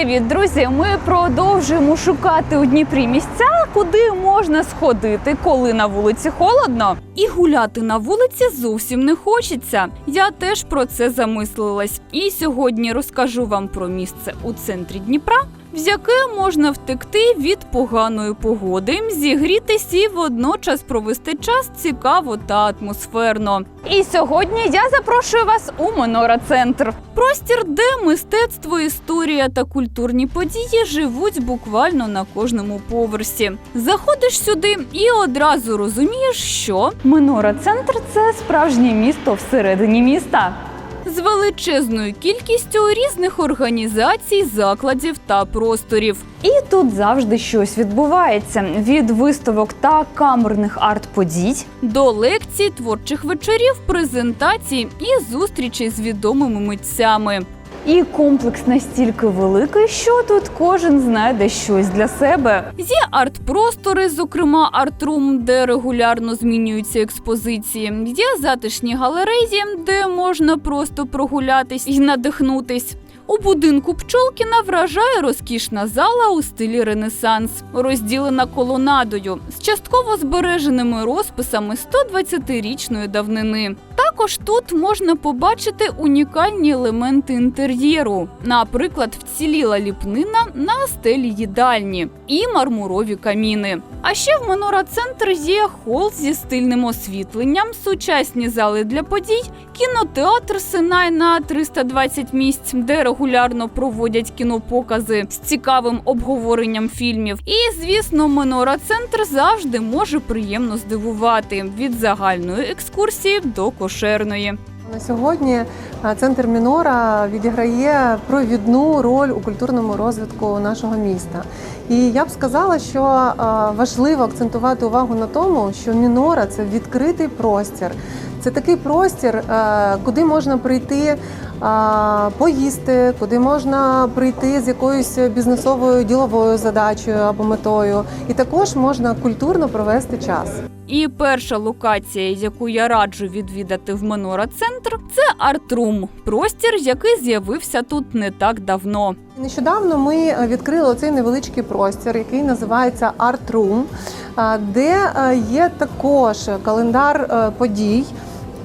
Привіт, друзі! Ми продовжуємо шукати у Дніпрі місця, куди можна сходити, коли на вулиці холодно. І гуляти на вулиці зовсім не хочеться. Я теж про це замислилась. І сьогодні розкажу вам про місце у центрі Дніпра, в яке можна втекти від поганої погоди, зігрітись і водночас провести час цікаво та атмосферно. І сьогодні я запрошую вас у Монора Центр. Простір, де мистецтво, історія та культурні події живуть буквально на кожному поверсі. Заходиш сюди і одразу розумієш, що Минора Центр це справжнє місто всередині міста. З величезною кількістю різних організацій, закладів та просторів. І тут завжди щось відбувається: від виставок та камерних арт-подій до лекцій, творчих вечорів, презентацій і зустрічей з відомими митцями. І комплекс настільки великий, що тут кожен знайде щось для себе. Є арт-простори, зокрема артрум, де регулярно змінюються експозиції. Є затишні галереї, де можна просто прогулятись і надихнутись. У будинку Пчолкіна вражає розкішна зала у стилі Ренесанс, розділена колонадою з частково збереженими розписами 120-річної давнини. Також тут можна побачити унікальні елементи інтер'єру, наприклад, вціліла ліпнина на стелі їдальні і мармурові каміни. А ще в Монора Центр є хол зі стильним освітленням, сучасні зали для подій, кінотеатр Синай на 320 місць, де регулярно проводять кінопокази з цікавим обговоренням фільмів. І звісно, Монора Центр завжди може приємно здивувати від загальної екскурсії до кошерної. На сьогодні центр Мінора відіграє провідну роль у культурному розвитку нашого міста. І я б сказала, що е, важливо акцентувати увагу на тому, що Мінора це відкритий простір. Це такий простір, е, куди можна прийти е, поїсти, куди можна прийти з якоюсь бізнесовою діловою задачею або метою. І також можна культурно провести час. І перша локація, яку я раджу відвідати в Монора Центр, це артрум, простір, який з'явився тут не так давно. Нещодавно ми відкрили оцей невеличкий простір, який називається Art Room, де е, є також календар е, подій.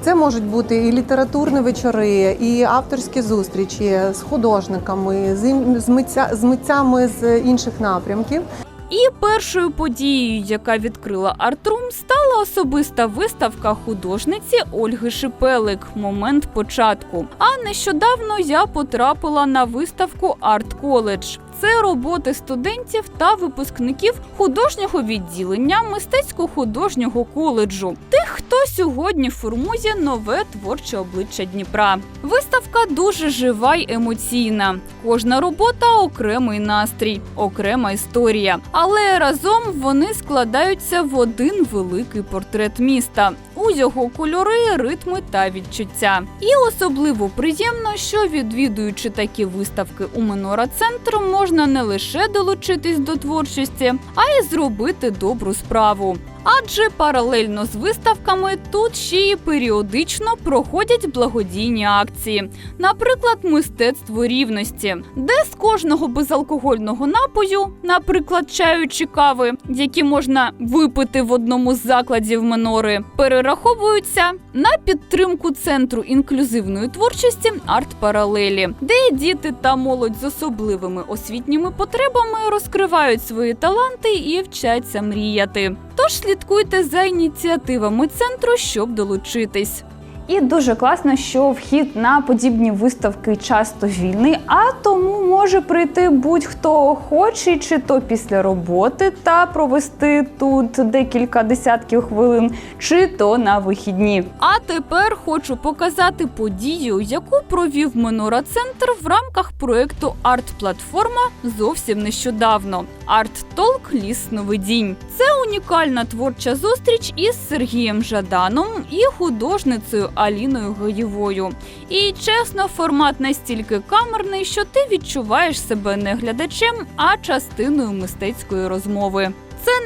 Це можуть бути і літературні вечори, і авторські зустрічі з художниками, з, митця, з митцями з інших напрямків. І першою подією, яка відкрила артрум, стала особиста виставка художниці Ольги Шипелик Момент початку. А нещодавно я потрапила на виставку Арт Коледж. Це роботи студентів та випускників художнього відділення мистецько-художнього коледжу, тих, хто сьогодні формує нове творче обличчя Дніпра. Виставка дуже жива й емоційна. Кожна робота окремий настрій, окрема історія. Але разом вони складаються в один великий портрет міста у кольори, ритми та відчуття. І особливо приємно, що відвідуючи такі виставки у Минора Центр, можна не лише долучитись до творчості, а й зробити добру справу. Адже паралельно з виставками тут ще й періодично проходять благодійні акції, наприклад, мистецтво рівності, де з кожного безалкогольного напою, наприклад, чаю чи кави, які можна випити в одному з закладів минори, перераховуються на підтримку центру інклюзивної творчості арт-паралелі, де діти та молодь з особливими освітніми потребами розкривають свої таланти і вчаться мріяти. Тож слідкуйте за ініціативами центру, щоб долучитись. І дуже класно, що вхід на подібні виставки часто вільний, а тому може прийти будь-хто охочий, чи то після роботи та провести тут декілька десятків хвилин, чи то на вихідні. А тепер хочу показати подію, яку провів Минора Центр в рамках проекту Арт-платформа зовсім нещодавно. Арт-толк Ліс Новидінь. Це унікальна творча зустріч із Сергієм Жаданом і художницею Аліною Гаєвою. І чесно, формат настільки камерний, що ти відчуваєш себе не глядачем, а частиною мистецької розмови.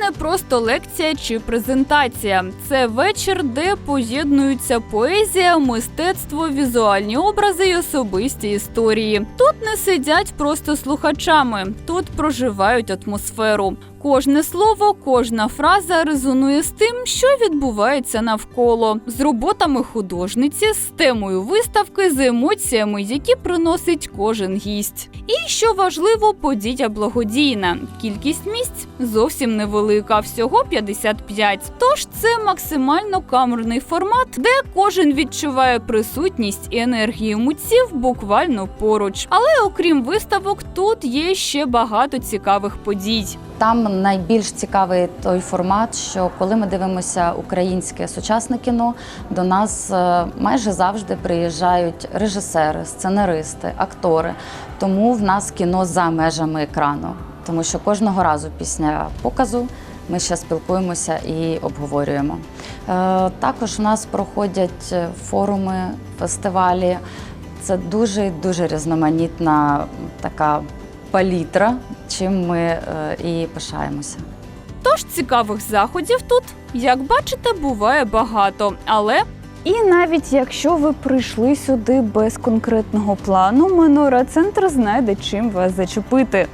Не просто лекція чи презентація. Це вечір, де поєднуються поезія, мистецтво, візуальні образи й особисті історії. Тут не сидять просто слухачами, тут проживають атмосферу. Кожне слово, кожна фраза резонує з тим, що відбувається навколо, з роботами художниці, з темою виставки, з емоціями, які приносить кожен гість. І що важливо, подія благодійна. Кількість місць зовсім невелика, всього 55. Тож це максимально камерний формат, де кожен відчуває присутність і енергію митців буквально поруч. Але окрім виставок, тут є ще багато цікавих подій. Там найбільш цікавий той формат, що коли ми дивимося українське сучасне кіно, до нас е, майже завжди приїжджають режисери, сценаристи, актори. Тому в нас кіно за межами екрану, тому що кожного разу після показу ми ще спілкуємося і обговорюємо. Е, Також в нас проходять форуми, фестивалі. Це дуже дуже різноманітна така палітра, чим ми е, і пишаємося. Тож цікавих заходів тут, як бачите, буває багато, але. І навіть якщо ви прийшли сюди без конкретного плану, Менора Центр знайде чим вас зачепити.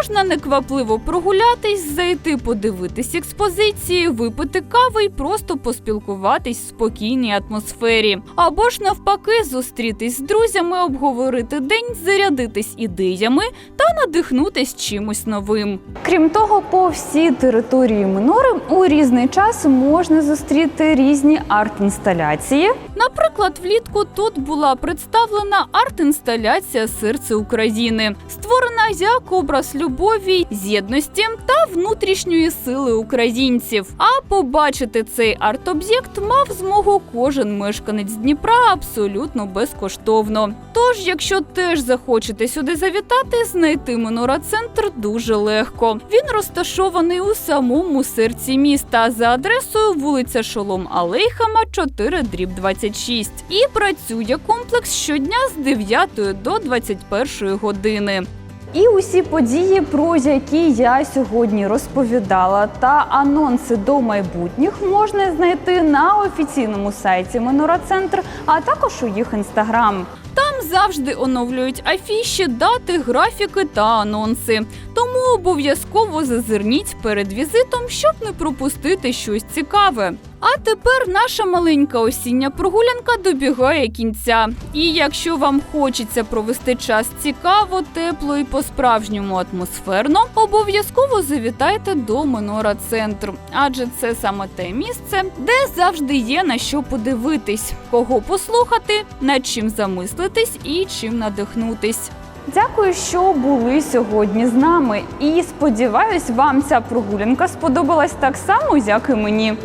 Можна неквапливо прогулятись, зайти подивитись експозиції, випити кави і просто поспілкуватись в спокійній атмосфері. Або ж навпаки, зустрітись з друзями, обговорити день, зарядитись ідеями та надихнутись чимось новим. Крім того, по всій території Минори у різний час можна зустріти різні арт-інсталяції. Наприклад, влітку тут була представлена арт-інсталяція Серце України, створена як образ любові, єдності та внутрішньої сили українців. А побачити цей арт-об'єкт мав змогу кожен мешканець Дніпра абсолютно безкоштовно. Тож, якщо теж захочете сюди завітати, знайти Минора Центр дуже легко. Він розташований у самому серці міста за адресою вулиця Шолом Алейхама, 4 дріб 26. І працює комплекс щодня з 9 до 21 години. І усі події, про які я сьогодні розповідала, та анонси до майбутніх можна знайти на офіційному сайті Минора Центр, а також у їх інстаграм. Там завжди оновлюють афіші, дати, графіки та анонси. Тому обов'язково зазирніть перед візитом, щоб не пропустити щось цікаве. А тепер наша маленька осіння прогулянка добігає кінця. І якщо вам хочеться провести час цікаво, тепло і по-справжньому атмосферно, обов'язково завітайте до Минора Центру, адже це саме те місце, де завжди є на що подивитись, кого послухати, над чим замислитись і чим надихнутись. Дякую, що були сьогодні з нами. І сподіваюсь, вам ця прогулянка сподобалась так само, як і мені.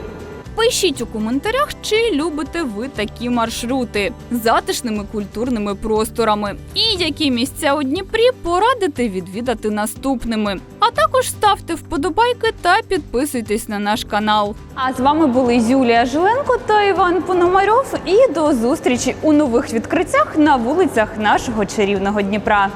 Пишіть у коментарях, чи любите ви такі маршрути з затишними культурними просторами, і які місця у Дніпрі порадите відвідати наступними. А також ставте вподобайки та підписуйтесь на наш канал. А з вами були Юлія Жиленко та Іван Пономарьов. І до зустрічі у нових відкриттях на вулицях нашого чарівного Дніпра.